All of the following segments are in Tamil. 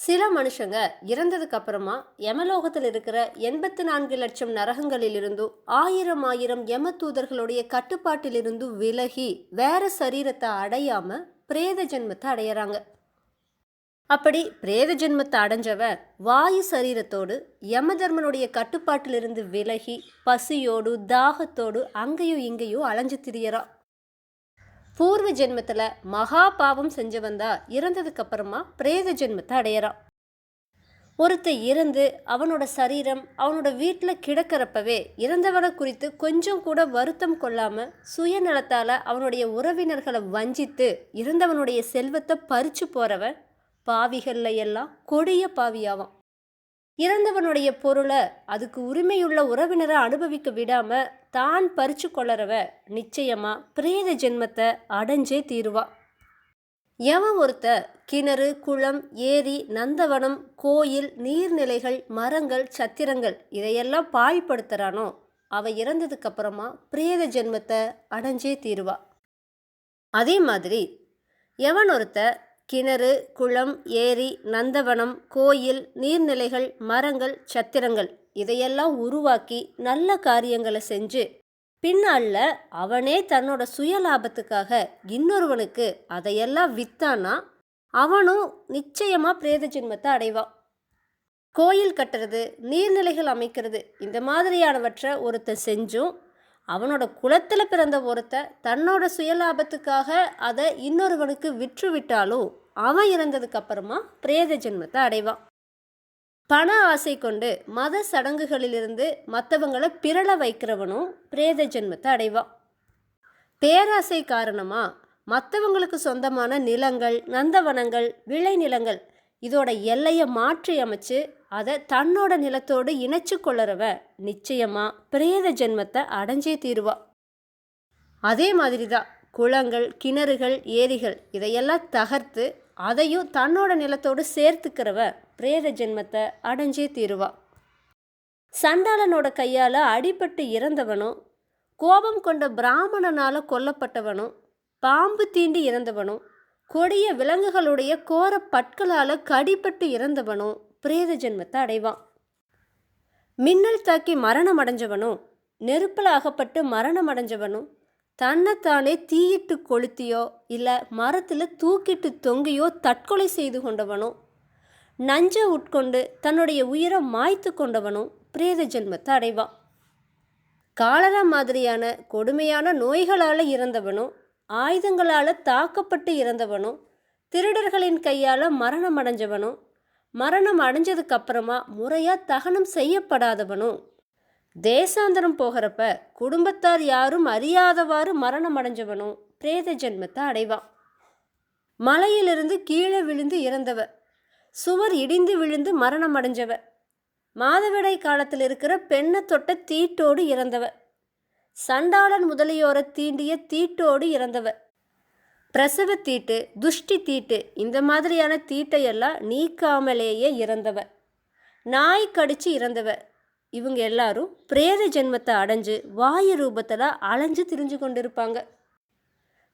சில மனுஷங்க இறந்ததுக்கு அப்புறமா யமலோகத்தில் இருக்கிற எண்பத்தி நான்கு லட்சம் நரகங்களிலிருந்தும் ஆயிரம் ஆயிரம் யம தூதர்களுடைய கட்டுப்பாட்டிலிருந்தும் விலகி வேற சரீரத்தை அடையாம பிரேத ஜென்மத்தை அடையிறாங்க. அப்படி பிரேத ஜென்மத்தை அடைஞ்சவன் வாயு சரீரத்தோடு யமதர்மனுடைய கட்டுப்பாட்டிலிருந்து விலகி பசியோடு தாகத்தோடு அங்கேயும் இங்கேயும் அலைஞ்சு திரியறான் பூர்வ ஜென்மத்தில் மகா பாவம் செஞ்சவன் தான் இறந்ததுக்கு அப்புறமா பிரேத ஜென்மத்தை அடையிறான். ஒருத்தன் இறந்து அவனோட சரீரம் அவனோட வீட்டில் கிடக்கிறப்பவே இறந்தவனை குறித்து கொஞ்சம் கூட வருத்தம் கொள்ளாமல் சுயநலத்தால் அவனுடைய உறவினர்களை வஞ்சித்து இறந்தவனுடைய செல்வத்தை பறித்து போகிறவன் பாவிகளில் எல்லாம் கொடிய பாவியாவான். இறந்தவனுடைய பொருளை அதுக்கு உரிமையுள்ள உறவினரை அனுபவிக்க விடாம தான் பறிச்சு கொள்ளறவ நிச்சயமா பிரேத ஜென்மத்தை அடைஞ்சே தீருவா. எவன் ஒருத்த கிணறு குளம் ஏரி நந்தவனம் கோயில் நீர்நிலைகள் மரங்கள் சத்திரங்கள் இதையெல்லாம் பாழ்படுத்துறானோ அவ இறந்ததுக்கு அப்புறமா பிரேத ஜென்மத்தை அடைஞ்சே தீருவா. அதே மாதிரி எவன் ஒருத்த கிணறு குளம் ஏரி நந்தவனம் கோயில் நீர்நிலைகள் மரங்கள் சத்திரங்கள் இதையெல்லாம் உருவாக்கி நல்ல காரியங்களை செஞ்சு பின்னால அவனே தன்னோட சுயலாபத்துக்காக இன்னொருவனுக்கு அதையெல்லாம் வித்தானா அவனும் நிச்சயமா பிரேத ஜென்மத்தை அடைவான். கோயில் கட்டுறது நீர்நிலைகள் அமைக்கிறது இந்த மாதிரியானவற்றை ஒருத்தன் செஞ்சும் அவனோட குலத்தில் பிறந்த ஒருத்த தன்னோட சுயலாபத்துக்காக அதை இன்னொருவனுக்கு விற்று விட்டாலும் அவன் இறந்ததுக்கு அப்புறமா பிரேத ஜென்மத்தை அடைவான் பண ஆசை கொண்டு மத சடங்குகளிலிருந்து மற்றவங்களை பிறள வைக்கிறவனும் பிரேத ஜென்மத்தை அடைவான் பேராசை காரணமாக மற்றவங்களுக்கு சொந்தமான நிலங்கள் நந்தவனங்கள் விளைநிலங்கள் இதோட எல்லையை மாற்றி அமைச்சு அதை தன்னோட நிலத்தோடு இணைச்சு கொள்ளறவ நிச்சயமாக பிரேத ஜென்மத்தை அடைஞ்சே தீருவா. அதே மாதிரி தான் குளங்கள் கிணறுகள் ஏரிகள் இதையெல்லாம் தகர்த்து அதையும் தன்னோட நிலத்தோடு சேர்த்துக்கிறவ பிரேத ஜென்மத்தை அடைஞ்சே தீருவா. சண்டாளனோட கையால் அடிபட்டு இறந்தவனும் கோபம் கொண்ட பிராமணனால் கொல்லப்பட்டவனும் பாம்பு தீண்டி இறந்தவனும் கொடிய விலங்குகளுடைய கோர பற்களால் கடிப்பட்டு இறந்தவனும் பிரேத ஜென்மத்தை அடைவான் மின்னல் தாக்கி மரணம் அடைஞ்சவனும் நெருப்பில் அகப்பட்டு மரணம் அடைஞ்சவனும் தன்னைத்தானே தீயிட்டு கொளுத்தியோ இல்லை மரத்தில் தூக்கிட்டு தொங்கியோ தற்கொலை செய்து கொண்டவனோ? நஞ்சை உட்கொண்டு தன்னுடைய உயிரை மாய்த்து கொண்டவனும் பிரேத ஜென்மத்தை அடைவான் காலரா மாதிரியான கொடுமையான நோய்களால் இறந்தவனும் ஆயுதங்களால் தாக்கப்பட்டு இறந்தவனும் திருடர்களின் கையால் மரணம் அடைஞ்சவனும் மரணம் அடைஞ்சதுக்கப்புறமா முறையாக தகனம் செய்யப்படாதவனும் தேசாந்தரம் போகிறப்ப குடும்பத்தார் யாரும் அறியாதவாறு மரணம் அடைஞ்சவனும் பிரேத ஜென்மத்தை அடைவான். மலையிலிருந்து கீழே விழுந்து இறந்தவ சுவர் இடிந்து விழுந்து மரணம் அடைஞ்சவ மாதவிடை காலத்தில் இருக்கிற பெண்ணை தொட்ட தீட்டோடு இறந்தவ சண்டாளன் முதலியோரை தீண்டிய தீட்டோடு இறந்தவ பிரசவ தீட்டு துஷ்டி தீட்டு இந்த மாதிரியான தீட்டையெல்லாம் நீக்காமலேயே இறந்தவ நாய் கடிச்சு இறந்தவ இவங்க எல்லாரும் பிரேத ஜென்மத்தை அடைஞ்சு வாயு ரூபத்தில் அலைஞ்சு திரிஞ்சு கொண்டிருப்பாங்க.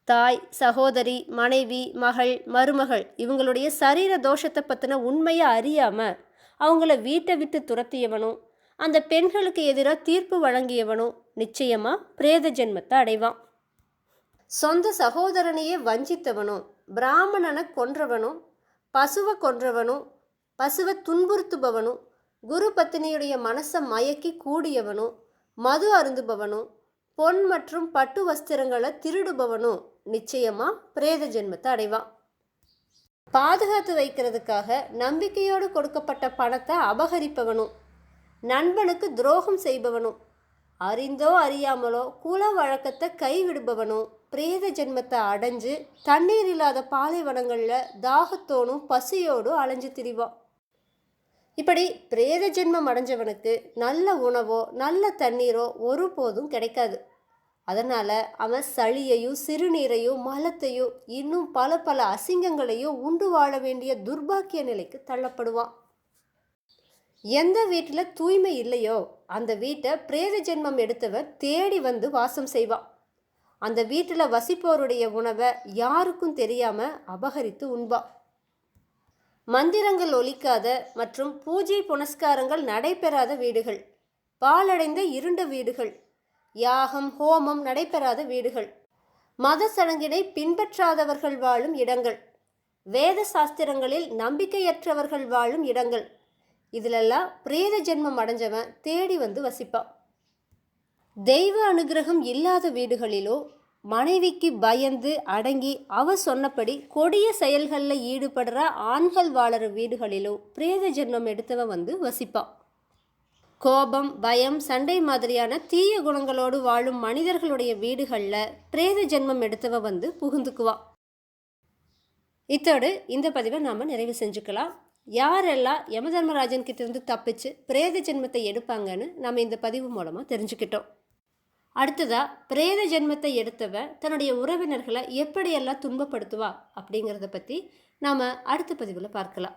தாய் சகோதரி மனைவி மகள் மருமகள் இவங்களுடைய சரீர தோஷத்தை பற்றின உண்மையை அறியாமல் அவங்கள வீட்டை விட்டு துரத்தியவனும் அந்த பெண்களுக்கு எதிராக தீர்ப்பு வழங்கியவனும் நிச்சயமாக பிரேத ஜென்மத்தை அடைவான். சொந்த சகோதரனையே வஞ்சித்தவனும் பிராமணனை கொன்றவனும் பசுவை கொன்றவனும் பசுவை துன்புறுத்துபவனும் குரு பத்தினியுடைய மனசை மயக்கி கூடியவனும் மது அருந்துபவனும் பொன் மற்றும் பட்டு வஸ்திரங்களை திருடுபவனும் நிச்சயமா பிரேத ஜென்மத்தை அடைவான். பாதுகாத்து வைக்கிறதுக்காக நம்பிக்கையோடு கொடுக்கப்பட்ட பணத்தை அபகரிப்பவனும் நண்பனுக்கு துரோகம் செய்பவனும் அறிந்தோ அறியாமலோ குல வழக்கத்தை கைவிடுபவனும் பிரேத ஜென்மத்தை அடைஞ்சு தண்ணீர் இல்லாத பாலைவனங்களில் தாகத்தோனும் பசியோடும் அலைஞ்சு திரிவான். இப்படி பிரேத ஜென்மம் அடைஞ்சவனுக்கு நல்ல உணவோ நல்ல தண்ணீரோ ஒருபோதும் கிடைக்காது. அதனால் அவன் சளியையும் சிறுநீரையும் மலத்தையும் இன்னும் பல பல அசிங்கங்களையும் உண்டு வாழ வேண்டிய துர்பாக்கிய நிலைக்கு தள்ளப்படுவான். எந்த வீட்டில் தூய்மை இல்லையோ அந்த வீட்டை பிரேத ஜென்மம் எடுத்தவன் தேடி வந்து வாசம் செய்வான். அந்த வீட்டில் வசிப்போருடைய உணவை யாருக்கும் தெரியாமல் அபகரித்து உண்பான். மந்திரங்கள் ஒலிக்காத மற்றும் பூஜை புனஸ்காரங்கள் நடைபெறாத வீடுகள். பாலடைந்த இருண்ட வீடுகள். யாகம் ஹோமம் நடைபெறாத வீடுகள். மத சடங்கினை பின்பற்றாதவர்கள் வாழும் இடங்கள். வேத சாஸ்திரங்களில் நம்பிக்கையற்றவர்கள் வாழும் இடங்கள். இதிலெல்லாம் பிரேத ஜென்மம் அடைஞ்சவன் தேடி வந்து வசிப்பான். தெய்வ அனுகிரகம் இல்லாத வீடுகளிலோ மனைவிக்கு பயந்து அடங்கி அவ சொன்னபடி கொடிய செயல்களில் ஈடுபடுற ஆண்கள் வாழற வீடுகளிலோ பிரேத ஜென்மம் எடுத்தவன் வந்து வசிப்பான் கோபம் பயம் சண்டை மாதிரியான தீய குணங்களோடு வாழும் மனிதர்களுடைய வீடுகளில் பிரேத ஜென்மம் எடுத்தவ வந்து புகுந்துக்குவா. இத்தோடு இந்த பதிவை நாம் நிறைவு செஞ்சுக்கலாம். யாரெல்லாம் யமதர்மராஜன் கிட்டேருந்து தப்பிச்சு பிரேத ஜென்மத்தை எடுப்பாங்கன்னு நம்ம இந்த பதிவு மூலமாக தெரிஞ்சுக்கிட்டோம். அடுத்ததா பிரேத ஜென்மத்தை எடுத்தவ தன்னுடைய உறவினர்களை எப்படியெல்லாம் துன்பப்படுத்துவா அப்படிங்கிறத பற்றி நாம் அடுத்த பதிவில் பார்க்கலாம்.